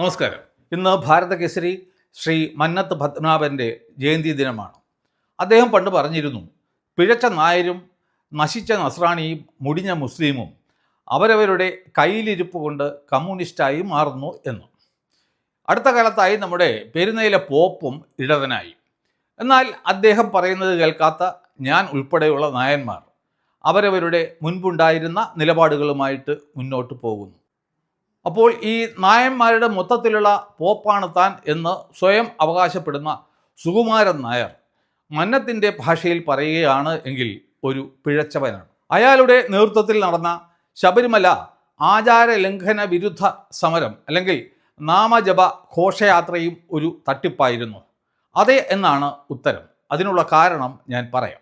നമസ്കാരം. ഇന്ന് ഭാരതകേസരി ശ്രീ മന്നത്ത് പത്മനാഭന്റെ ജയന്തി ദിനമാണ്. അദ്ദേഹം പണ്ട് പറഞ്ഞിരുന്നു പിഴച്ച നായരും നശിച്ച നസ്രാണിയും മുടിഞ്ഞ മുസ്ലിമും അവരവരുടെ കയ്യിലിരിപ്പ് കൊണ്ട് കമ്മ്യൂണിസ്റ്റായി മാറുന്നു എന്ന്. അടുത്ത കാലത്തായി നമ്മുടെ പെരുന്നയിലെ പോപ്പും ഇടതനായി. എന്നാൽ അദ്ദേഹം പറയുന്നത് കേൾക്കാത്ത ഞാൻ ഉൾപ്പെടെയുള്ള നായന്മാർ അവരവരുടെ മുൻപുണ്ടായിരുന്ന നിലപാടുകളുമായിട്ട് മുന്നോട്ട് പോകുന്നു. അപ്പോൾ ഈ നായന്മാരുടെ മൊത്തത്തിലുള്ള പോപ്പാണ് താൻ എന്ന് സ്വയം അവകാശപ്പെടുന്ന സുകുമാരൻ നായർ മന്നത്തിന്റെ ഭാഷയിൽ പറയുകയാണ് എങ്കിൽ ഒരു പിഴച്ചവനാണ്. അയാളുടെ നേതൃത്വത്തിൽ നടന്ന ശബരിമല ആചാര ലംഘന വിരുദ്ധ സമരം അല്ലെങ്കിൽ നാമജപ ഘോഷയാത്രയും ഒരു തട്ടിപ്പായിരുന്നു. അതെ എന്നാണ് ഉത്തരം. അതിനുള്ള കാരണം ഞാൻ പറയാം.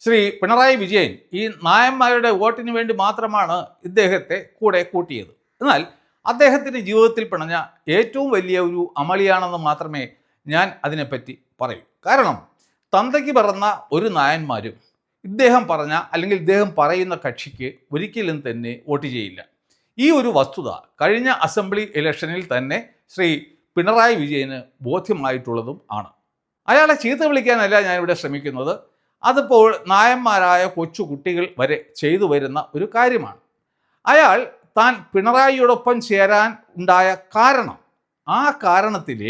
ശ്രീ പിണറായി വിജയൻ ഈ നായന്മാരുടെ വോട്ടിന് വേണ്ടി മാത്രമാണ് ഇദ്ദേഹത്തെ കൂടെ കൂട്ടിയത്. എന്നാൽ അദ്ദേഹത്തിന്റെ ജീവിതത്തിൽ പിണഞ്ഞ ഏറ്റവും വലിയ ഒരു അമളിയാണെന്ന് മാത്രമേ ഞാൻ അതിനെപ്പറ്റി പറയൂ. കാരണം തന്തയ്ക്ക് പറന്ന ഒരു നായന്മാരും ഇദ്ദേഹം പറഞ്ഞ അല്ലെങ്കിൽ ഇദ്ദേഹം പറയുന്ന കക്ഷിക്ക് ഒരിക്കലും തന്നെ വോട്ട് ചെയ്യില്ല. ഈ ഒരു വസ്തുത കഴിഞ്ഞ അസംബ്ലി ഇലക്ഷനിൽ തന്നെ ശ്രീ പിണറായി വിജയന് ബോധ്യമായിട്ടുള്ളതും ആണ്. അയാളെ ചീത്ത വിളിക്കാനല്ല ഞാനിവിടെ ശ്രമിക്കുന്നത്. അതിപ്പോൾ നായന്മാരായ കൊച്ചു കുട്ടികൾ വരെ ചെയ്തു വരുന്ന ഒരു കാര്യമാണ്. അയാൾ താൻ പിണറായിയോടൊപ്പം ചേരാൻ ഉണ്ടായ കാരണം. ആ കാരണത്തിൽ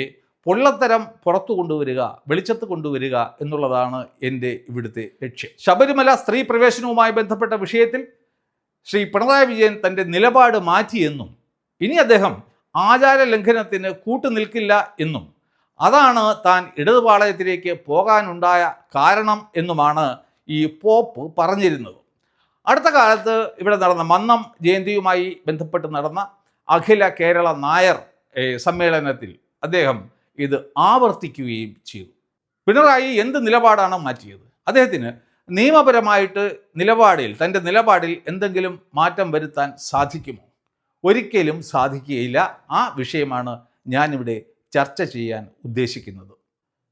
പൊള്ളത്തരം പുറത്തു കൊണ്ടുവരിക വെളിച്ചത്ത് കൊണ്ടുവരിക എന്നുള്ളതാണ് എന്റെ ഇവിടുത്തെ ലക്ഷ്യം. ശബരിമല സ്ത്രീ പ്രവേശനവുമായി ബന്ധപ്പെട്ട വിഷയത്തിൽ ശ്രീ പിണറായി വിജയൻ തന്റെ നിലപാട് മാറ്റിയെന്നും ഇനി അദ്ദേഹം ആചാര ലംഘനത്തിന് കൂട്ടുനിൽക്കില്ല എന്നും അതാണ് താൻ ഇടതുപാളയത്തിലേക്ക് പോകാനുണ്ടായ കാരണം എന്നുമാണ് ഈ പോപ്പ് പറഞ്ഞിരുന്നത്. അടുത്ത കാലത്ത് ഇവിടെ നടന്ന മന്നം ജയന്തിയുമായി ബന്ധപ്പെട്ട് നടന്ന അഖില കേരള നായർ സമ്മേളനത്തിൽ അദ്ദേഹം ഇത് ആവർത്തിക്കുകയും ചെയ്തു. പിണറായി എന്ത് നിലപാടാണ് മാറ്റിയത്? അദ്ദേഹത്തിന് നിയമപരമായിട്ട് നിലപാടിൽ തന്റെ നിലപാടിൽ എന്തെങ്കിലും മാറ്റം വരുത്താൻ സാധിക്കുമോ? ഒരിക്കലും സാധിക്കുകയില്ല. ആ വിഷയമാണ് ഞാനിവിടെ ചർച്ച ചെയ്യാൻ ഉദ്ദേശിക്കുന്നത്.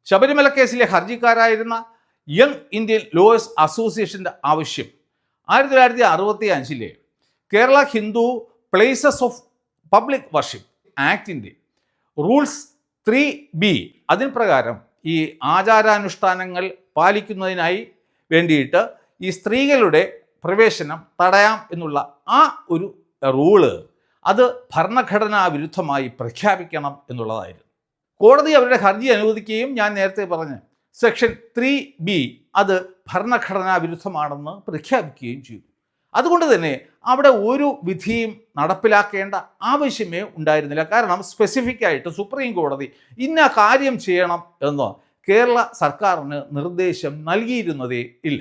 ശബരിമല കേസിലെ ഹർജിക്കാരായിരുന്ന യങ് ഇന്ത്യൻ ലോയേഴ്സ് അസോസിയേഷന്റെ ആവശ്യം ആയിരത്തി തൊള്ളായിരത്തി അറുപത്തി അഞ്ചിലെ Kerala Hindu places of public worship ആക്ടിന്റെ rules three B അതിന് പ്രകാരം ഈ ആചാരാനുഷ്ഠാനങ്ങൾ പാലിക്കുന്നതിനായി വേണ്ടിയിട്ട് ഈ സ്ത്രീകളുടെ പ്രവേശനം തടയാം എന്നുള്ള ആ ഒരു റൂൾ അത് ഭരണഘടനാ വിരുദ്ധമായി പ്രഖ്യാപിക്കണം എന്നുള്ളതായിരുന്നു. കോടതി അവരുടെ ഹർജി അനുവദിക്കുകയും ഞാൻ നേരത്തെ പറഞ്ഞ് സെക്ഷൻ ത്രീ ബി അത് ഭരണഘടനാ വിരുദ്ധമാണെന്ന് പ്രഖ്യാപിക്കുകയും ചെയ്തു. അതുകൊണ്ട് തന്നെ അവിടെ ഒരു വിധിയും നടപ്പിലാക്കേണ്ട ആവശ്യമേ ഉണ്ടായിരുന്നില്ല. കാരണം സ്പെസിഫിക് ആയിട്ട് സുപ്രീം കോടതി ഇന്ന കാര്യം ചെയ്യണം എന്ന് കേരള സർക്കാരിന് നിർദ്ദേശം നൽകിയിരുന്നതേ ഇല്ല.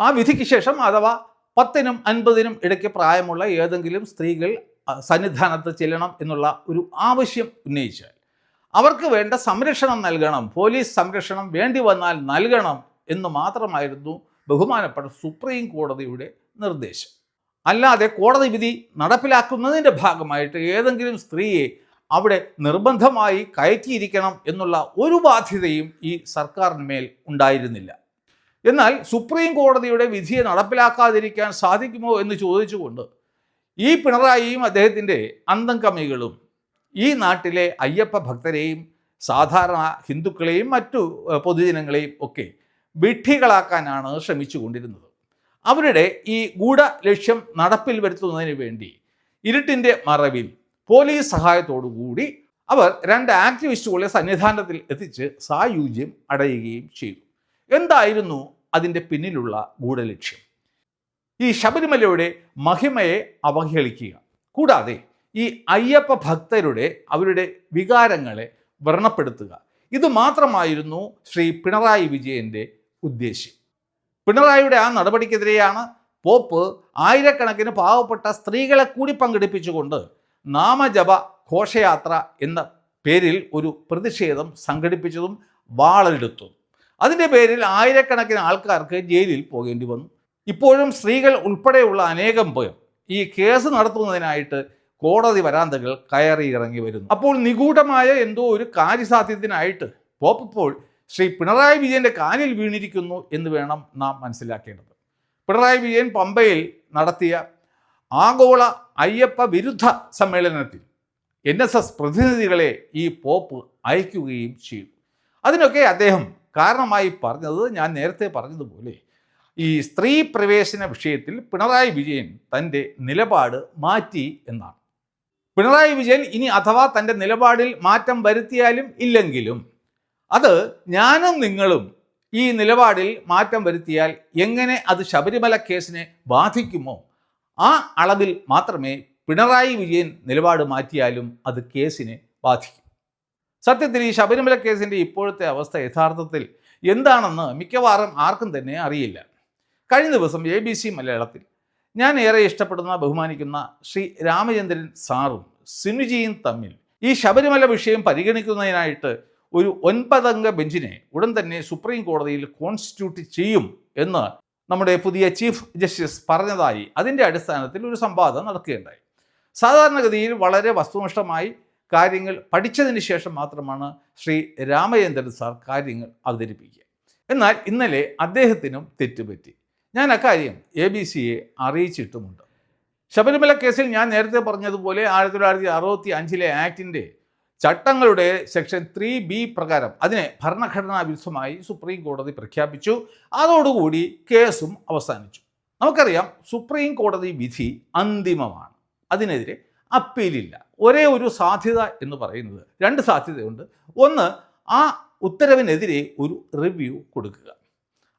ആ വിധിക്ക് ശേഷം അഥവാ പത്തിനും അൻപതിനും ഇടയ്ക്ക് പ്രായമുള്ള ഏതെങ്കിലും സ്ത്രീകൾ സന്നിധാനത്ത് ചെല്ലണം എന്നുള്ള ഒരു ആവശ്യം ഉന്നയിച്ചാൽ അവർക്ക് വേണ്ട സംരക്ഷണം നൽകണം പോലീസ് സംരക്ഷണം വേണ്ടി വന്നാൽ നൽകണം എന്ന് മാത്രമായിരുന്നു ബഹുമാനപ്പെട്ട സുപ്രീം കോടതിയുടെ നിർദ്ദേശം. അല്ലാതെ കോടതി വിധി നടപ്പിലാക്കുന്നതിന്റെ ഭാഗമായിട്ട് ഏതെങ്കിലും സ്ത്രീയെ അവിടെ നിർബന്ധമായി കയറ്റിയിരിക്കണം എന്നുള്ള ഒരു ബാധ്യതയും ഈ സർക്കാരിന് മേൽ ഉണ്ടായിരുന്നില്ല. എന്നാൽ സുപ്രീം കോടതിയുടെ വിധിയെ നടപ്പിലാക്കാതിരിക്കാൻ സാധിക്കുമോ എന്ന് ചോദിച്ചുകൊണ്ട് ഈ പിണറായിയും അദ്ദേഹത്തിന്റെ അന്തംകമ്മികളും ഈ നാട്ടിലെ അയ്യപ്പ ഭക്തരെയും സാധാരണ ഹിന്ദുക്കളെയും മറ്റു പൊതുജനങ്ങളെയും ഒക്കെ വിഡ്ഢികളാക്കാനാണ് ശ്രമിച്ചുകൊണ്ടിരുന്നത്. അവരുടെ ഈ ഗൂഢ ലക്ഷ്യം നടപ്പിൽ വരുത്തുന്നതിന് വേണ്ടി ഇരുട്ടിന്റെ മറവിൽ പോലീസ് സഹായത്തോടു കൂടി അവർ രണ്ട് ആക്ടിവിസ്റ്റുകളെ സന്നിധാനത്തിൽ എത്തിച്ച് സായുജ്യം അടയുകയും ചെയ്തു. എന്തായിരുന്നു അതിന്റെ പിന്നിലുള്ള ഗൂഢലക്ഷ്യം? ഈ ശബരിമലയുടെ മഹിമയെ അവഹേളിക്കുക. കൂടാതെ ഈ അയ്യപ്പ ഭക്തരുടെ അവരുടെ വികാരങ്ങളെ വ്രണപ്പെടുത്തുക. ഇത് മാത്രമായിരുന്നു ശ്രീ പിണറായി വിജയന്റെ ഉദ്ദേശ്യം. പിണറായിയുടെ ആ നടപടിക്കെതിരെയാണ് പോപ്പ് ആയിരക്കണക്കിന് പാവപ്പെട്ട സ്ത്രീകളെ കൂടി പങ്കെടുപ്പിച്ചുകൊണ്ട് നാമജപ ഘോഷയാത്ര എന്ന പേരിൽ ഒരു പ്രതിഷേധം സംഘടിപ്പിച്ചതും വാളെടുത്തതും അതിന്റെ പേരിൽ ആയിരക്കണക്കിന് ആൾക്കാർക്ക് ജയിലിൽ പോകേണ്ടി വന്നു. ഇപ്പോഴും സ്ത്രീകൾ ഉൾപ്പെടെയുള്ള അനേകം പേർ ഈ കേസ് നടത്തുന്നതിനായിട്ട് കോടതി വരാന്തകൾ കയറി ഇറങ്ങി വരുന്നു. അപ്പോൾ നിഗൂഢമായ എന്തോ ഒരു കാര്യസാധ്യത്തിനായിട്ട് പോപ്പ് ഇപ്പോൾ ശ്രീ പിണറായി വിജയന്റെ കാലിൽ വീണിരിക്കുന്നു എന്ന് വേണം നാം മനസ്സിലാക്കേണ്ടത്. പിണറായി വിജയൻ പമ്പയിൽ നടത്തിയ ആഗോള അയ്യപ്പ വിരുദ്ധ സമ്മേളനത്തിൽ എൻ എസ് എസ് പ്രതിനിധികളെ ഈ പോപ്പ് അയക്കുകയും ചെയ്തു. അതിനൊക്കെ അദ്ദേഹം കാരണമായി പറഞ്ഞത് ഞാൻ നേരത്തെ പറഞ്ഞതുപോലെ ഈ സ്ത്രീ പ്രവേശന വിഷയത്തിൽ പിണറായി വിജയൻ തന്റെ നിലപാട് മാറ്റി എന്നാണ്. പിണറായി വിജയൻ ഇനി അഥവാ തന്റെ നിലപാടിൽ മാറ്റം വരുത്തിയാലും ഇല്ലെങ്കിലും അത് ഞാനും നിങ്ങളും ഈ നിലപാടിൽ മാറ്റം വരുത്തിയാൽ എങ്ങനെ അത് ശബരിമല കേസിനെ ബാധിക്കുമോ? ആ അളവിൽ മാത്രമേ പിണറായി വിജയൻ നിലപാട് മാറ്റിയാലും അത് കേസിനെ ബാധിക്കും. സത്യത്തിൽ ഈ ശബരിമല കേസിന്റെ ഇപ്പോഴത്തെ അവസ്ഥ യഥാർത്ഥത്തിൽ എന്താണെന്ന് മിക്കവാറും ആർക്കും തന്നെ അറിയില്ല. കഴിഞ്ഞ ദിവസം എ ബി സി മലയാളത്തിൽ ഞാൻ ഏറെ ഇഷ്ടപ്പെടുന്ന ബഹുമാനിക്കുന്ന ശ്രീ രാമചന്ദ്രൻ സാറും സിനുജിയും തമ്മിൽ ഈ ശബരിമല വിഷയം പരിഗണിക്കുന്നതിനായിട്ട് ഒരു ഒൻപതംഗ ബെഞ്ചിനെ ഉടൻ തന്നെ സുപ്രീം കോടതിയിൽ കോൺസ്റ്റിറ്റ്യൂട്ട് ചെയ്യും എന്ന് നമ്മുടെ പുതിയ ചീഫ് ജസ്റ്റിസ് പറഞ്ഞതായി അതിന്റെ അടിസ്ഥാനത്തിൽ ഒരു സംവാദം നടക്കുകയുണ്ടായി. സാധാരണഗതിയിൽ വളരെ വസ്തുനിഷ്ഠമായി കാര്യങ്ങൾ പഠിച്ചതിന് ശേഷം മാത്രമാണ് ശ്രീ രാമചന്ദ്രൻ സാർ കാര്യങ്ങൾ അവതരിപ്പിക്കുക. എന്നാൽ ഇന്നലെ അദ്ദേഹത്തിനും തെറ്റുപറ്റി. ഞാൻ അക്കാര്യം എ ബി സിയെ അറിയിച്ചിട്ടുമുണ്ട്. ശബരിമല കേസിൽ ഞാൻ നേരത്തെ പറഞ്ഞതുപോലെ ആയിരത്തി തൊള്ളായിരത്തി അറുപത്തി അഞ്ചിലെ ആക്ടിന്റെ ചട്ടങ്ങളുടെ സെക്ഷൻ ത്രീ ബി പ്രകാരം അതിനെ ഭരണഘടനാ വിരുദ്ധമായി സുപ്രീം കോടതി പ്രഖ്യാപിച്ചു. അതോടുകൂടി കേസും അവസാനിച്ചു. നമുക്കറിയാം സുപ്രീം കോടതി വിധി അന്തിമമാണ്. അതിനെതിരെ അപ്പീലില്ല. ഒരേ ഒരു സാധ്യത എന്ന് പറയുന്നത് രണ്ട് സാധ്യതയുണ്ട്. ഒന്ന് ആ ഉത്തരവിനെതിരെ ഒരു റിവ്യൂ കൊടുക്കുക.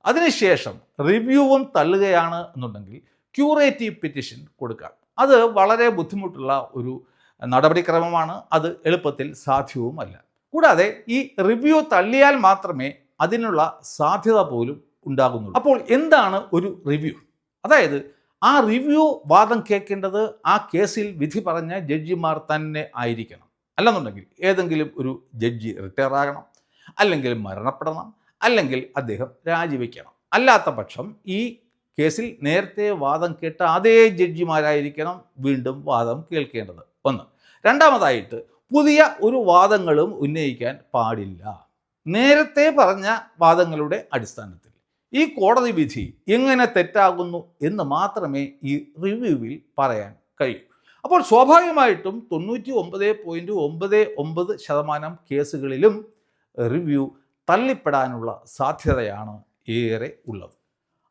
അതിനുശേഷം റിവ്യൂവും തള്ളുകയാണ് എന്നുണ്ടെങ്കിൽ ക്യൂറേറ്റീവ് പെറ്റീഷൻ കൊടുക്കാം. അത് വളരെ ബുദ്ധിമുട്ടുള്ള ഒരു നടപടിക്രമമാണ് അത് എളുപ്പത്തിൽ സാധ്യവുമല്ല. കൂടാതെ ഈ റിവ്യൂ തള്ളിയാൽ മാത്രമേ അതിനുള്ള സാധ്യത പോലും ഉണ്ടാകുന്നുള്ളൂ. അപ്പോൾ എന്താണ് ഒരു റിവ്യൂ അതായത് ആ റിവ്യൂ വാദം കേൾക്കേണ്ടത് ആ കേസിൽ വിധി പറഞ്ഞ ജഡ്ജിമാർ തന്നെ ആയിരിക്കണം. അല്ലെന്നുണ്ടെങ്കിൽ ഏതെങ്കിലും ഒരു ജഡ്ജി റിട്ടയർ ആകണം അല്ലെങ്കിൽ മരണപ്പെടണം അല്ലെങ്കിൽ അദ്ദേഹം രാജിവെക്കണം. അല്ലാത്ത പക്ഷം ഈ കേസിൽ നേരത്തെ വാദം കേട്ട അതേ ജഡ്ജിമാരായിരിക്കണം വീണ്ടും വാദം കേൾക്കേണ്ടത്. ഒന്ന്. രണ്ടാമതായിട്ട് പുതിയ ഒരു വാദങ്ങളും ഉന്നയിക്കാൻ പാടില്ല. നേരത്തെ പറഞ്ഞ വാദങ്ങളുടെ അടിസ്ഥാനത്തിൽ ഈ കോടതി വിധി എങ്ങനെ തെറ്റാകുന്നു എന്ന് മാത്രമേ ഈ റിവ്യൂവിൽ പറയാൻ കഴിയൂ. അപ്പോൾ സ്വാഭാവികമായിട്ടും തൊണ്ണൂറ്റി ഒമ്പത് പോയിന്റ് ഒമ്പത് ഒമ്പത് ശതമാനം കേസുകളിലും റിവ്യൂ തള്ളിപ്പെടാനുള്ള സാധ്യതയാണ് ഏറെ ഉള്ളത്.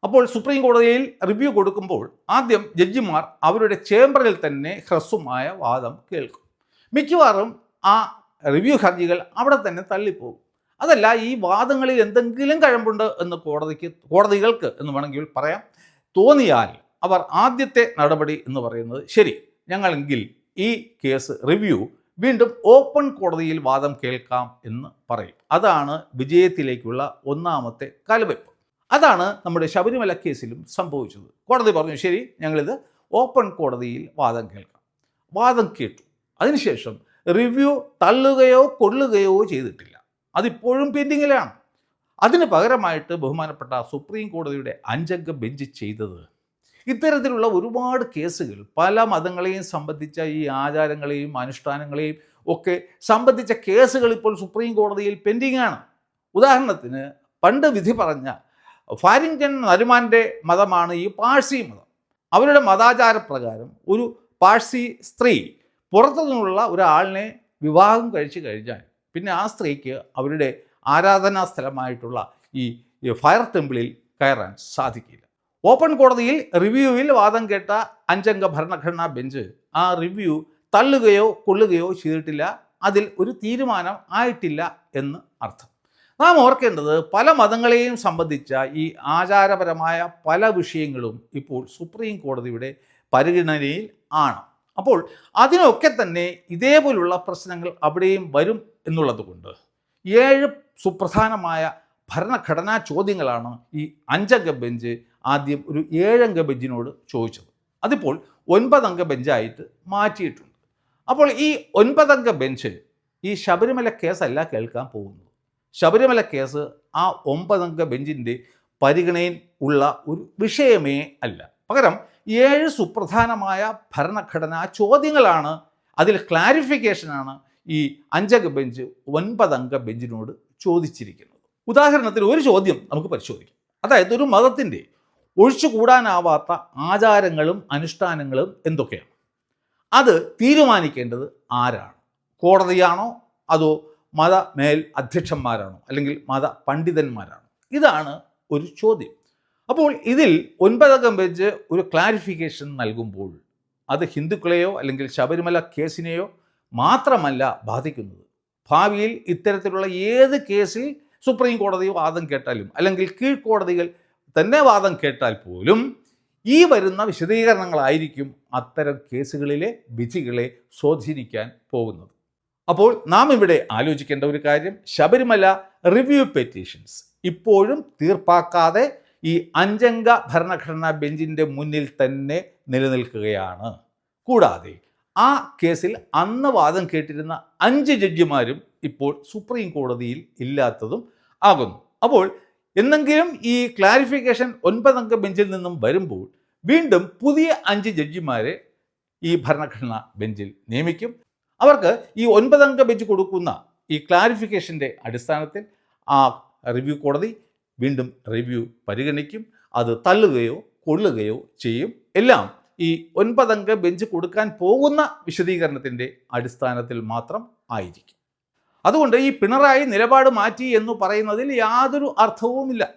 അപ്പോൾ സുപ്രീം കോടതിയിൽ റിവ്യൂ കൊടുക്കുമ്പോൾ ആദ്യം ജഡ്ജിമാർ അവരുടെ ചേംബറിൽ തന്നെ ഹ്രസ്വമായ വാദം കേൾക്കും. മിക്കവാറും ആ റിവ്യൂ ഹർജികൾ അവിടെ തന്നെ തള്ളിപ്പോകും. അതല്ല ഈ വാദങ്ങളിൽ എന്തെങ്കിലും കഴമ്പുണ്ട് എന്ന് കോടതിക്ക് കോടതികൾക്ക് എന്ന് വേണമെങ്കിൽ പറയാം. തോന്നിയാൽ അവർ ആദ്യത്തെ നടപടി എന്ന് പറയുന്നത് ശരി. ഞങ്ങളെങ്കിൽ ഈ കേസ് റിവ്യൂ വീണ്ടും ഓപ്പൺ കോടതിയിൽ വാദം കേൾക്കാം എന്ന് പറയും. അതാണ് വിജയത്തിലേക്കുള്ള ഒന്നാമത്തെ കാൽവെപ്പ് അതാണ് നമ്മുടെ ശബരിമല കേസിലും സംഭവിച്ചത്. കോടതി പറഞ്ഞു ശരി ഞങ്ങളിത് ഓപ്പൺ കോടതിയിൽ വാദം കേൾക്കാം. വാദം കേട്ടു. അതിനുശേഷം റിവ്യൂ തള്ളുകയോ കൊള്ളുകയോ ചെയ്തിട്ടില്ല. അതിപ്പോഴും പെൻഡിങ്ങിലാണ്. അതിന് പകരമായിട്ട് ബഹുമാനപ്പെട്ട സുപ്രീം കോടതിയുടെ അഞ്ചംഗ ബെഞ്ച് ചെയ്തത്. ഇത്തരത്തിലുള്ള ഒരുപാട് കേസുകൾ പല മതങ്ങളെയും സംബന്ധിച്ച ഈ ആചാരങ്ങളെയും അനുഷ്ഠാനങ്ങളെയും ഒക്കെ സംബന്ധിച്ച കേസുകൾ ഇപ്പോൾ സുപ്രീം കോടതിയിൽ പെൻഡിങ്ങാണ്. ഉദാഹരണത്തിന് പണ്ട് വിധി പറഞ്ഞ ഫാരിങ്ടൺ നരുമാന്റെ മതമാണ് ഈ പാഴ്സി മതം. അവരുടെ മതാചാരപ്രകാരം ഒരു പാഴ്സി സ്ത്രീ പുറത്തു നിന്നുള്ള ഒരാളിനെ വിവാഹം കഴിച്ചു കഴിഞ്ഞാൽ പിന്നെ ആ സ്ത്രീക്ക് അവരുടെ ആരാധനാ സ്ഥലമായിട്ടുള്ള ഈ ഫയർ ടെമ്പിളിൽ കയറാൻ സാധിക്കില്ല. ഓപ്പൺ കോടതിയിൽ റിവ്യൂവിൽ വാദം കേട്ട അഞ്ചംഗ ഭരണഘടനാ ബെഞ്ച് ആ റിവ്യൂ തള്ളുകയോ കൊള്ളുകയോ ചെയ്തിട്ടില്ല. അതിൽ ഒരു തീരുമാനം ആയിട്ടില്ല എന്ന് അർത്ഥം. നാം ഓർക്കേണ്ടത് പല മതങ്ങളെയും സംബന്ധിച്ച ഈ ആചാരപരമായ പല വിഷയങ്ങളും ഇപ്പോൾ സുപ്രീം കോടതിയുടെ പരിഗണനയിൽ ആണ്. അപ്പോൾ അതിനൊക്കെ തന്നെ ഇതേപോലുള്ള പ്രശ്നങ്ങൾ അവിടെയും വരും എന്നുള്ളതുകൊണ്ട് ഏഴ് സുപ്രധാനമായ ഭരണഘടനാ ചോദ്യങ്ങളാണ് ഈ അഞ്ചംഗ ബെഞ്ച് ആദ്യം ഒരു ഏഴംഗ ബെഞ്ചിനോട് ചോദിച്ചത്. അതിപ്പോൾ ഒൻപതംഗ ബെഞ്ചായിട്ട് മാറ്റിയിട്ടുണ്ട്. അപ്പോൾ ഈ ഒൻപതംഗ ബെഞ്ച് ഈ ശബരിമല കേസല്ല കേൾക്കാൻ പോകുന്നത്. ശബരിമല കേസ് ആ ഒമ്പതംഗ ബെഞ്ചിന്റെ പരിഗണനയിൽ ഉള്ള ഒരു വിഷയമേ അല്ല. പകരം ഏഴ് സുപ്രധാനമായ ഭരണഘടനാ ചോദ്യങ്ങളാണ് അതിൽ ക്ലാരിഫിക്കേഷനാണ് ഈ അഞ്ചംഗ ബെഞ്ച് ഒൻപതംഗ ബെഞ്ചിനോട് ചോദിച്ചിരിക്കുന്നത്. ഉദാഹരണത്തിന് ഒരു ചോദ്യം നമുക്ക് പരിശോധിക്കാം. അതായത് ഒരു മതത്തിന്റെ ഒഴിച്ചുകൂടാനാവാത്ത ആചാരങ്ങളും അനുഷ്ഠാനങ്ങളും എന്തൊക്കെയാണ്? അത് തീരുമാനിക്കേണ്ടത് ആരാണ്? കോടതിയാണോ അതോ മത മേൽ അധ്യക്ഷന്മാരാണോ? അല്ലെങ്കിൽ മത പണ്ഡിതന്മാരാണോ ഇതാണ് ഒരു ചോദ്യം. അപ്പോൾ ഇതിൽ ഒൻപതകം വെച്ച് ഒരു ക്ലാരിഫിക്കേഷൻ നൽകുമ്പോൾ അത് ഹിന്ദുക്കളെയോ അല്ലെങ്കിൽ ശബരിമല കേസിനെയോ മാത്രമല്ല ബാധിക്കുന്നത്. ഭാവിയിൽ ഇത്തരത്തിലുള്ള ഏത് കേസിൽ സുപ്രീം കോടതി വാദം കേട്ടാലും അല്ലെങ്കിൽ കീഴ്ക്കോടതികൾ തന്നെ വാദം കേട്ടാൽ പോലും ഈ വരുന്ന വിശദീകരണങ്ങളായിരിക്കും അത്തരം കേസുകളിലെ വിധികളെ സ്വാധീനിക്കാൻ പോകുന്നത്. അപ്പോൾ നാം ഇവിടെ ആലോചിക്കേണ്ട ഒരു കാര്യം ശബരിമല റിവ്യൂ പെറ്റീഷൻസ് ഇപ്പോഴും തീർപ്പാക്കാതെ ഈ അഞ്ചംഗ ഭരണഘടനാ ബെഞ്ചിന്റെ മുന്നിൽ തന്നെ നിലനിൽക്കുകയാണ്. കൂടാതെ ആ കേസിൽ അന്ന് വാദം കേട്ടിരുന്ന അഞ്ച് ജഡ്ജിമാരും ഇപ്പോൾ സുപ്രീം കോടതിയിൽ ഇല്ലാത്തതും ആകുന്നു. അപ്പോൾ എന്നെങ്കിലും ഈ ക്ലാരിഫിക്കേഷൻ ഒൻപതംഗ ബെഞ്ചിൽ നിന്നും വരുമ്പോൾ വീണ്ടും പുതിയ അഞ്ച് ജഡ്ജിമാരെ ഈ ഭരണഘടനാ ബെഞ്ചിൽ നിയമിക്കും. അവർക്ക് ഈ ഒൻപതംഗ ബെഞ്ച് കൊടുക്കുന്ന ഈ ക്ലാരിഫിക്കേഷന്റെ അടിസ്ഥാനത്തിൽ ആ റിവ്യൂ കോടതി വീണ്ടും റിവ്യൂ പരിഗണിക്കും. അത് തള്ളുകയോ കൊള്ളുകയോ ചെയ്യും. എല്ലാം ഈ ഒൻപതംഗ ബെഞ്ച് കൊടുക്കാൻ പോകുന്ന വിശദീകരണത്തിന്റെ അടിസ്ഥാനത്തിൽ മാത്രം ആയിരിക്കും. അതുകൊണ്ട് ഈ പിണറായി നിലപാട് മാറ്റി എന്ന് പറയുന്നതിൽ യാതൊരു അർത്ഥവുമില്ല.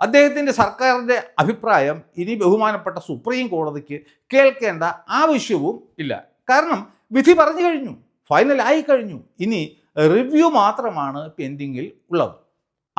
അദ്ദേഹത്തിന്റെ സർക്കാരിന്റെ അഭിപ്രായം ഇനി ബഹുമാനപ്പെട്ട സുപ്രീം കോടതിക്ക് കേൾക്കേണ്ട ആവശ്യവും ഇല്ല. കാരണം വിധി പറഞ്ഞു കഴിഞ്ഞു. ഫൈനലായി കഴിഞ്ഞു. ഇനി റിവ്യൂ മാത്രമാണ് പെൻഡിങ്ങിൽ ഉള്ളത്.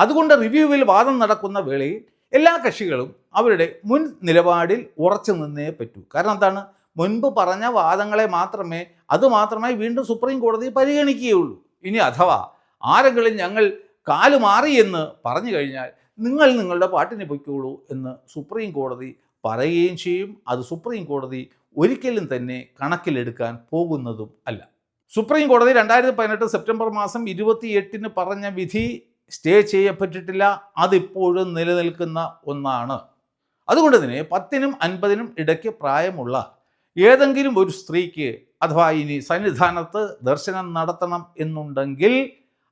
അതുകൊണ്ട് റിവ്യൂവിൽ വാദം നടക്കുന്ന വേളയിൽ എല്ലാ കക്ഷികളും അവരുടെ മുൻ നിലപാടിൽ ഉറച്ചു നിന്നേ പറ്റൂ. കാരണം എന്താണ്? മുൻപ് പറഞ്ഞ വാദങ്ങളെ മാത്രമേ അതുമാത്രമായി മാത്രമേ വീണ്ടും സുപ്രീം കോടതി പരിഗണിക്കുകയുള്ളൂ. ഇനി അഥവാ ആരെങ്കിലും ഞങ്ങൾ കാൽ മാറി എന്ന് പറഞ്ഞു കഴിഞ്ഞാൽ നിങ്ങൾ നിങ്ങളുടെ പാട്ടിന് പൊയ്ക്കോളൂ എന്ന് സുപ്രീം കോടതി പറയുകയും ചെയ്യും. അത് സുപ്രീം കോടതി ഒരിക്കലും തന്നെ കണക്കിലെടുക്കാൻ പോകുന്നതും അല്ല. സുപ്രീം കോടതി രണ്ടായിരത്തി പതിനെട്ട് സെപ്റ്റംബർ മാസം ഇരുപത്തി എട്ടിന് പറഞ്ഞ വിധി സ്റ്റേ ചെയ്യപ്പെട്ടിട്ടില്ല. അതിപ്പോഴും നിലനിൽക്കുന്ന ഒന്നാണ്. അതുകൊണ്ട് തന്നെ പത്തിനും അൻപതിനും ഇടയ്ക്ക് പ്രായമുള്ള ഏതെങ്കിലും ഒരു സ്ത്രീക്ക് അഥവാ ഇനി സന്നിധാനത്ത് ദർശനം നടത്തണം എന്നുണ്ടെങ്കിൽ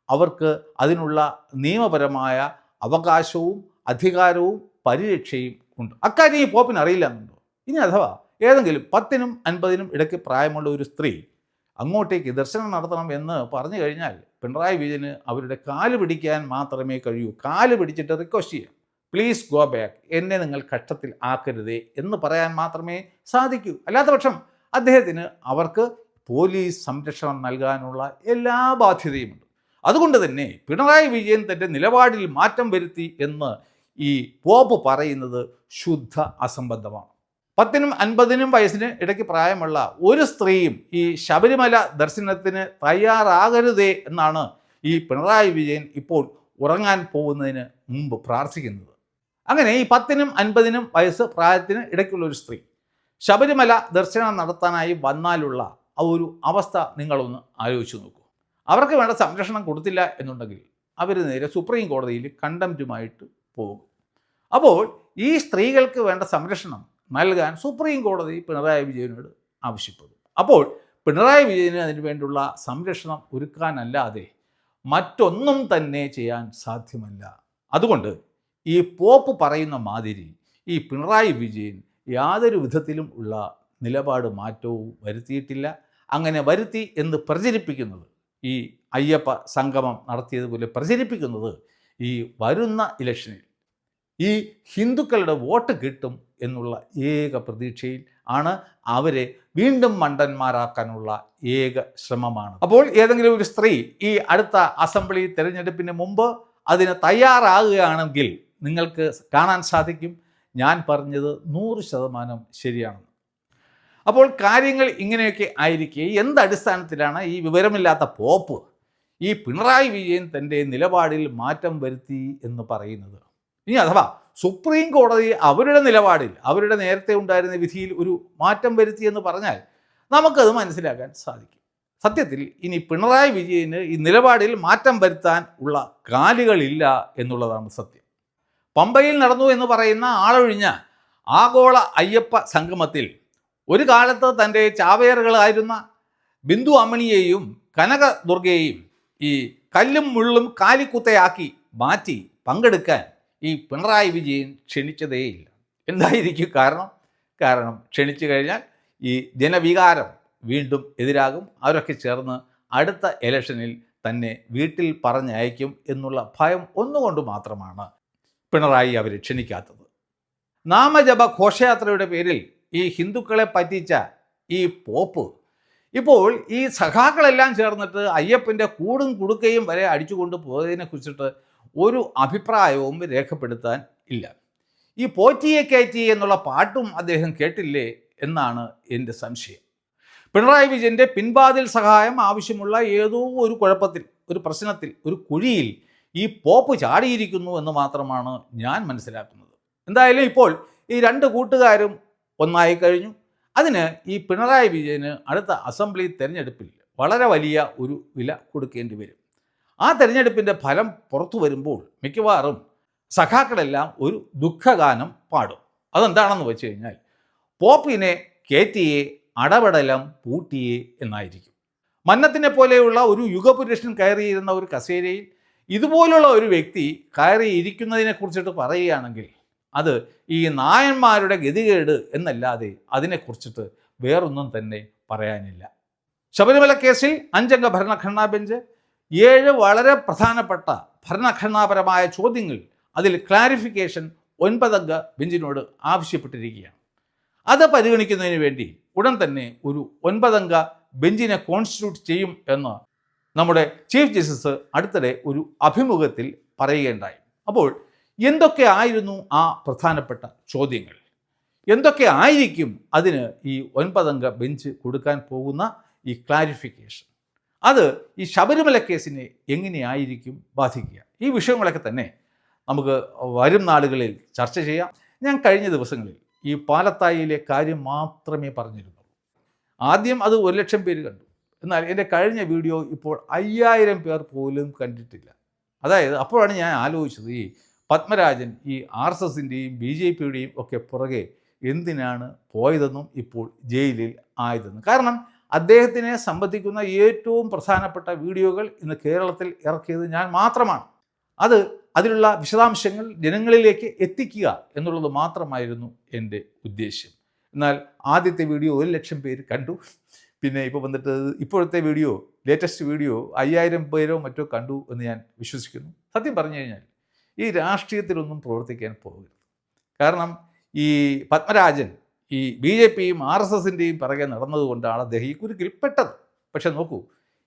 അവർക്ക് അതിനുള്ള നിയമപരമായ അവകാശവും അധികാരവും പരിരക്ഷയും ഉണ്ട്. അക്കാര്യം ഈ പോപ്പിന് അറിയില്ല എന്നുണ്ടോ? ഇനി അഥവാ ഏതെങ്കിലും പത്തിനും അൻപതിനും ഇടയ്ക്ക് പ്രായമുള്ള ഒരു സ്ത്രീ അങ്ങോട്ടേക്ക് ദർശനം നടത്തണം എന്ന് പറഞ്ഞു കഴിഞ്ഞാൽ പിണറായി വിജയന് അവരുടെ കാൽ പിടിക്കാൻ മാത്രമേ കഴിയൂ. കാൽ പിടിച്ചിട്ട് റിക്വസ്റ്റ് ചെയ്യാം. പ്ലീസ് ഗോ ബാക്ക് എന്നെ നിങ്ങൾ കഷ്ടത്തിൽ ആക്കരുതേ എന്ന് പറയാൻ മാത്രമേ സാധിക്കൂ. അല്ലാത്ത പക്ഷം അദ്ദേഹത്തിന് അവർക്ക് പോലീസ് സംരക്ഷണം നൽകാനുള്ള എല്ലാ ബാധ്യതയുമുണ്ട്. അതുകൊണ്ട് തന്നെ പിണറായി വിജയൻ തന്റെ നിലപാടിൽ മാറ്റം വരുത്തി എന്ന് ഈ പോപ്പ് പറയുന്നത് ശുദ്ധ അസംബന്ധമാണ്. പത്തിനും അൻപതിനും വയസ്സിന് ഇടയ്ക്ക് പ്രായമുള്ള ഒരു സ്ത്രീയും ഈ ശബരിമല ദർശനത്തിന് തയ്യാറാകരുതേ എന്നാണ് ഈ പിണറായി വിജയൻ ഇപ്പോൾ ഉറങ്ങാൻ പോകുന്നതിന് മുമ്പ് പ്രാർത്ഥിക്കുന്നത്. അങ്ങനെ ഈ പത്തിനും അൻപതിനും വയസ്സ് പ്രായത്തിന് ഇടയ്ക്കുള്ള ഒരു സ്ത്രീ ശബരിമല ദർശനം നടത്താനായി വന്നാലുള്ള ആ ഒരു അവസ്ഥ നിങ്ങളൊന്ന് ആലോചിച്ച് നോക്കൂ. അവർക്ക് വേണ്ട സംരക്ഷണം കൊടുത്തില്ല എന്നുണ്ടെങ്കിൽ അവർ നേരെ സുപ്രീം കോടതിയിൽ കണ്ടംറ്റുമായിട്ട് പോകും. അപ്പോൾ ഈ സ്ത്രീകൾക്ക് വേണ്ട സംരക്ഷണം നൽകാൻ സുപ്രീം കോടതി പിണറായി വിജയനോട് ആവശ്യപ്പെടും. അപ്പോൾ പിണറായി വിജയന് അതിനു വേണ്ടിയുള്ള സംരക്ഷണം ഒരുക്കാനല്ലാതെ മറ്റൊന്നും തന്നെ ചെയ്യാൻ സാധ്യമല്ല. അതുകൊണ്ട് ഈ പോപ്പ് പറയുന്ന മാതിരി ഈ പിണറായി വിജയൻ യാതൊരു വിധത്തിലും ഉള്ള നിലപാട് മാറ്റവും വരുത്തിയിട്ടില്ല. അങ്ങനെ വരുത്തി എന്ന് പ്രചരിപ്പിക്കുന്നത് ഈ അയ്യപ്പ സംഗമം നടത്തിയതുപോലെ പ്രചരിപ്പിക്കുന്നത് ഈ വരുന്ന ഇലക്ഷനിൽ. ഈ ഹിന്ദുക്കളുടെ വോട്ട് കിട്ടും എന്നുള്ള ഏക പ്രതീക്ഷയിൽ ആണ് അവരെ വീണ്ടും മണ്ടന്മാരാക്കാനുള്ള ഏക ശ്രമമാണ്. അപ്പോൾ ഏതെങ്കിലും ഒരു സ്ത്രീ ഈ അടുത്ത അസംബ്ലി തിരഞ്ഞെടുപ്പിന് മുമ്പ് അതിന് തയ്യാറാകുകയാണെങ്കിൽ നിങ്ങൾക്ക് കാണാൻ സാധിക്കും ഞാൻ പറഞ്ഞത് നൂറ് ശതമാനം ശരിയാണ് അപ്പോൾ കാര്യങ്ങൾ ഇങ്ങനെയൊക്കെ ആയിരിക്കെ എന്ത് അടിസ്ഥാനത്തിലാണ് ഈ വിവരമില്ലാത്ത പോപ്പ് ഈ പിണറായി വിജയൻ തന്റെ നിലപാടിൽ മാറ്റം വരുത്തി എന്ന് പറയുന്നത്? ഇനി അഥവാ സുപ്രീം കോടതി അവരുടെ നിലപാടിൽ അവരുടെ നേരത്തെ ഉണ്ടായിരുന്ന വിധിയിൽ ഒരു മാറ്റം വരുത്തിയെന്ന് പറഞ്ഞാൽ നമുക്കത് മനസ്സിലാക്കാൻ സാധിക്കും. സത്യത്തിൽ ഇനി പിണറായി വിജയന് ഈ നിലപാടിൽ മാറ്റം വരുത്താൻ ഉള്ള കാലുകളില്ല എന്നുള്ളതാണ് സത്യം. പമ്പയിൽ നടന്നു എന്ന് പറയുന്ന ആളൊഴിഞ്ഞ ആഗോള അയ്യപ്പ സംഗമത്തിൽ ഒരു കാലത്ത് തന്റെ ചാവേറുകളായിരുന്ന ബിന്ദു അമ്മണിയെയും കനക ദുർഗയെയും ഈ കല്ലും മുള്ളും കാലിക്കുത്തയാക്കി മാറ്റി പങ്കെടുക്കാൻ ഈ പിണറായി വിജയൻ ക്ഷണിച്ചതേയില്ല എന്തായിരിക്കും കാരണം? കാരണം ക്ഷണിച്ചു കഴിഞ്ഞാൽ ഈ ജനവികാരം വീണ്ടും എതിരാകും. അവരൊക്കെ ചേർന്ന് അടുത്ത ഇലക്ഷനിൽ തന്നെ വീട്ടിൽ പറഞ്ഞയക്കും എന്നുള്ള ഭയം ഒന്നുകൊണ്ട് മാത്രമാണ് പിണറായി അവരെ ക്ഷണിക്കാത്തത്. നാമജപ ഘോഷയാത്രയുടെ പേരിൽ ഈ ഹിന്ദുക്കളെ പറ്റിച്ച ഈ പോപ്പ് ഇപ്പോൾ ഈ സഖാക്കളെല്ലാം ചേർന്നിട്ട് അയ്യപ്പന്റെ കൂടും കുടുക്കയും വരെ അടിച്ചുകൊണ്ട് പോയതിനെ കുറിച്ചിട്ട് ഒരു അഭിപ്രായവും രേഖപ്പെടുത്താൻ ഇല്ല. ഈ പോറ്റിയെ കയറ്റി എന്നുള്ള പാട്ടും അദ്ദേഹം കേട്ടില്ലേ എന്നാണ് എന്റെ സംശയം. പിണറായി വിജയന്റെ പിൻവാതിൽ സഹായം ആവശ്യമുള്ള ഏതോ ഒരു കുഴപ്പത്തിൽ ഒരു പ്രശ്നത്തിൽ ഒരു കുഴിയിൽ ഈ പോപ്പ് ചാടിയിരിക്കുന്നു എന്ന് മാത്രമാണ് ഞാൻ മനസ്സിലാക്കുന്നത്. എന്തായാലും ഇപ്പോൾ ഈ രണ്ട് കൂട്ടുകാരും ഒന്നായി കഴിഞ്ഞു. അതിന് ഈ പിണറായി വിജയന് അടുത്ത അസംബ്ലി തെരഞ്ഞെടുപ്പിൽ വളരെ വലിയ ഒരു വില കൊടുക്കേണ്ടി വരും. ആ തെരഞ്ഞെടുപ്പിന്റെ ഫലം പുറത്തു വരുമ്പോൾ മിക്കവാറും സഖാക്കളെല്ലാം ഒരു ദുഃഖഗാനം പാടും. അതെന്താണെന്ന് വെച്ച് കഴിഞ്ഞാൽ പോപ്പിനെ കേറ്റിയെ അടപടലം പൂട്ടിയെ എന്നായിരിക്കും. മന്നത്തിനെ പോലെയുള്ള ഒരു യുഗപുരുഷൻ കയറിയിരുന്ന ഒരു കസേരയിൽ ഇതുപോലുള്ള ഒരു വ്യക്തി കയറിയിരിക്കുന്നതിനെ കുറിച്ചിട്ട് പറയുകയാണെങ്കിൽ അത് ഈ നായന്മാരുടെ ഗതികേട് എന്നല്ലാതെ അതിനെക്കുറിച്ചിട്ട് വേറൊന്നും തന്നെ പറയാനില്ല. ശബരിമല കേസിൽ അഞ്ചംഗ ഭരണഘടനാ ബെഞ്ച് ഏഴ് വളരെ പ്രധാനപ്പെട്ട ഭരണഘടനാപരമായ ചോദ്യങ്ങൾ അതിൽ ക്ലാരിഫിക്കേഷൻ ഒൻപതംഗ ബെഞ്ചിനോട് ആവശ്യപ്പെട്ടിരിക്കുകയാണ്. അത് പരിഗണിക്കുന്നതിന് വേണ്ടി ഉടൻ തന്നെ ഒരു ഒൻപതംഗ ബെഞ്ചിനെ കോൺസ്റ്റിറ്റ്യൂട്ട് ചെയ്യും എന്ന് നമ്മുടെ ചീഫ് ജസ്റ്റിസ് അടുത്തിടെ ഒരു അഭിമുഖത്തിൽ പറയുകയുണ്ടായി. അപ്പോൾ എന്തൊക്കെ ആയിരുന്നു ആ പ്രധാനപ്പെട്ട ചോദ്യങ്ങൾ? എന്തൊക്കെ ആയിരിക്കും അതിന് ഈ ഒൻപതംഗ ബെഞ്ച് കൊടുക്കാൻ പോകുന്ന ഈ ക്ലാരിഫിക്കേഷൻ അത് ഈ ശബരിമല കേസിനെ എങ്ങനെയായിരിക്കും ബാധിക്കുക? ഈ വിഷയങ്ങളൊക്കെ തന്നെ നമുക്ക് വരും നാളുകളിൽ ചർച്ച ചെയ്യാം. ഞാൻ കഴിഞ്ഞ ദിവസങ്ങളിൽ ഈ പാലത്തായിലെ കാര്യം മാത്രമേ പറഞ്ഞിരുന്നുള്ളൂ. ആദ്യം അത് ഒരു ലക്ഷം പേര് കണ്ടു. എന്നാൽ എന്റെ കഴിഞ്ഞ വീഡിയോ ഇപ്പോൾ അയ്യായിരം പേർ പോലും കണ്ടിട്ടില്ല. അതായത് അപ്പോഴാണ് ഞാൻ ആലോചിച്ചത് ഈ പത്മരാജൻ ഈ ആർ എസ് എസിന്റെയും ബി ജെ പിയുടെയും ഒക്കെ പുറകെ എന്തിനാണ് പോയതെന്നും ഇപ്പോൾ ജയിലിൽ ആയതെന്നും. കാരണം അദ്ദേഹത്തിനെ സംബന്ധിക്കുന്ന ഏറ്റവും പ്രധാനപ്പെട്ട വീഡിയോകൾ ഇന്ന് കേരളത്തിൽ ഇറക്കിയത് ഞാൻ മാത്രമാണ്. അത് അതിലുള്ള വിശദാംശങ്ങൾ ജനങ്ങളിലേക്ക് എത്തിക്കുക എന്നുള്ളത് മാത്രമായിരുന്നു എന്റെ ഉദ്ദേശ്യം. എന്നാൽ ആദ്യത്തെ വീഡിയോ ഒരു ലക്ഷം പേര് കണ്ടു. പിന്നെ ഇപ്പോൾ വന്നിട്ട് ഇപ്പോഴത്തെ വീഡിയോ ലേറ്റസ്റ്റ് വീഡിയോ അയ്യായിരം പേരോ മറ്റോ കണ്ടു എന്ന് ഞാൻ വിശ്വസിക്കുന്നു. സത്യം പറഞ്ഞു കഴിഞ്ഞാൽ ഈ രാഷ്ട്രീയത്തിലൊന്നും പ്രവർത്തിക്കാൻ പോകരുത്. കാരണം ഈ പത്മരാജൻ ഈ ബി ജെ പിയും ആർ എസ് എസിന്റെയും പിറകെ നടന്നതുകൊണ്ടാണ് അദ്ദേഹം ഈ കുരുക്കിൽ പെട്ടത്. പക്ഷെ നോക്കൂ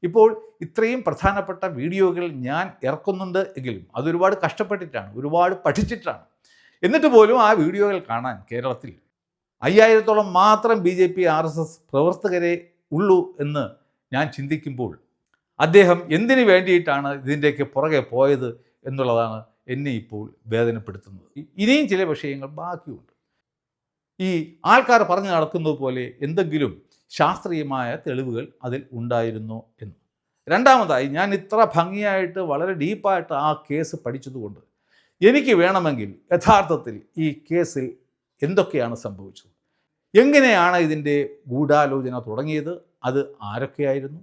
ഇപ്പോൾ ഇത്രയും പ്രധാനപ്പെട്ട വീഡിയോകൾ ഞാൻ ഇറക്കുന്നുണ്ട് എങ്കിലും അതൊരുപാട് കഷ്ടപ്പെട്ടിട്ടാണ് ഒരുപാട് പഠിച്ചിട്ടാണ്. എന്നിട്ട് പോലും ആ വീഡിയോകൾ കാണാൻ കേരളത്തിൽ അയ്യായിരത്തോളം മാത്രം B J P R S S പ്രവർത്തകരെ ഉള്ളൂ എന്ന് ഞാൻ ചിന്തിക്കുമ്പോൾ അദ്ദേഹം എന്തിനു വേണ്ടിയിട്ടാണ് ഇതിന്റെയൊക്കെ പുറകെ പോയത് എന്നുള്ളതാണ് എന്നെ ഇപ്പോൾ വേദനപ്പെടുത്തുന്നത്. ഇനിയും ചില വിഷയങ്ങൾ ബാക്കിയുണ്ട്. ഈ ആൾക്കാർ പറഞ്ഞു നടക്കുന്നത് പോലെ എന്തെങ്കിലും ശാസ്ത്രീയമായ തെളിവുകൾ അതിൽ ഉണ്ടായിരുന്നു എന്ന്. രണ്ടാമതായി ഞാൻ ഇത്ര ഭംഗിയായിട്ട് വളരെ ഡീപ്പായിട്ട് ആ കേസ് പഠിച്ചതുകൊണ്ട് എനിക്ക് വേണമെങ്കിൽ യഥാർത്ഥത്തിൽ ഈ കേസിൽ എന്തൊക്കെയാണ് സംഭവിച്ചത്? എങ്ങനെയാണ് ഇതിന്റെ ഗൂഢാലോചന തുടങ്ങിയത്? അത് ആരൊക്കെയായിരുന്നു?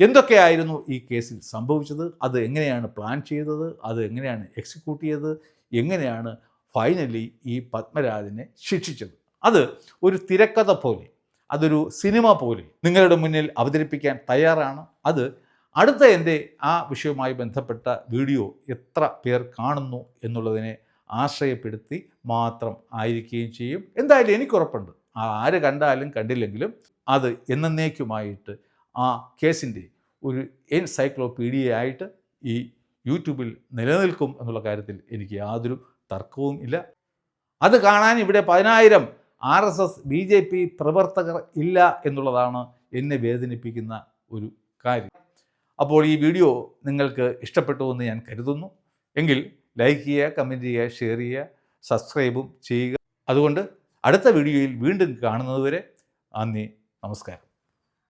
എന്തൊക്കെയായിരുന്നു ഈ കേസിൽ സംഭവിച്ചത്? അത് എങ്ങനെയാണ് പ്ലാൻ ചെയ്തത്? അത് എങ്ങനെയാണ് എക്സിക്യൂട്ട് ചെയ്തത്? എങ്ങനെയാണ് ഫൈനലി ഈ പത്മരാജനെ ശിക്ഷിച്ചത്? അത് ഒരു തിരക്കഥ പോലെ അതൊരു സിനിമ പോലെ നിങ്ങളുടെ മുന്നിൽ അവതരിപ്പിക്കാൻ തയ്യാറാണ്. അത് അടുത്ത എന്റെ ആ വിഷയവുമായി ബന്ധപ്പെട്ട വീഡിയോ എത്ര പേർ കാണുന്നു എന്നുള്ളതിനെ ആശ്രയപ്പെടുത്തി മാത്രം ആയിരിക്കുകയും ചെയ്യും. എന്തായാലും എനിക്കുറപ്പുണ്ട് ആര് കണ്ടാലും കണ്ടില്ലെങ്കിലും അത് എന്നേക്കുമായിട്ട് ആ കേസിന്റെ ഒരു എൻസൈക്ലോപീഡിയ ആയിട്ട് ഈ യൂട്യൂബിൽ നിലനിൽക്കും എന്നുള്ള കാര്യത്തിൽ എനിക്ക് യാതൊരു തർക്കവും ഇല്ല. അത് കാണാൻ ഇവിടെ പതിനായിരം R S S B J P പ്രവർത്തകർ ഇല്ല എന്നുള്ളതാണ് എന്നെ വേദനിപ്പിക്കുന്ന ഒരു കാര്യം. അപ്പോൾ ഈ വീഡിയോ നിങ്ങൾക്ക് ഇഷ്ടപ്പെട്ടു എന്ന് ഞാൻ കരുതുന്നു. എങ്കിൽ ലൈക്ക് ചെയ്യുക കമന്റ് ചെയ്യുക ഷെയർ ചെയ്യുക സബ്സ്ക്രൈബും ചെയ്യുക. അതുകൊണ്ട് അടുത്ത വീഡിയോയിൽ വീണ്ടും കാണുന്നതുവരെ നന്ദി നമസ്കാരം.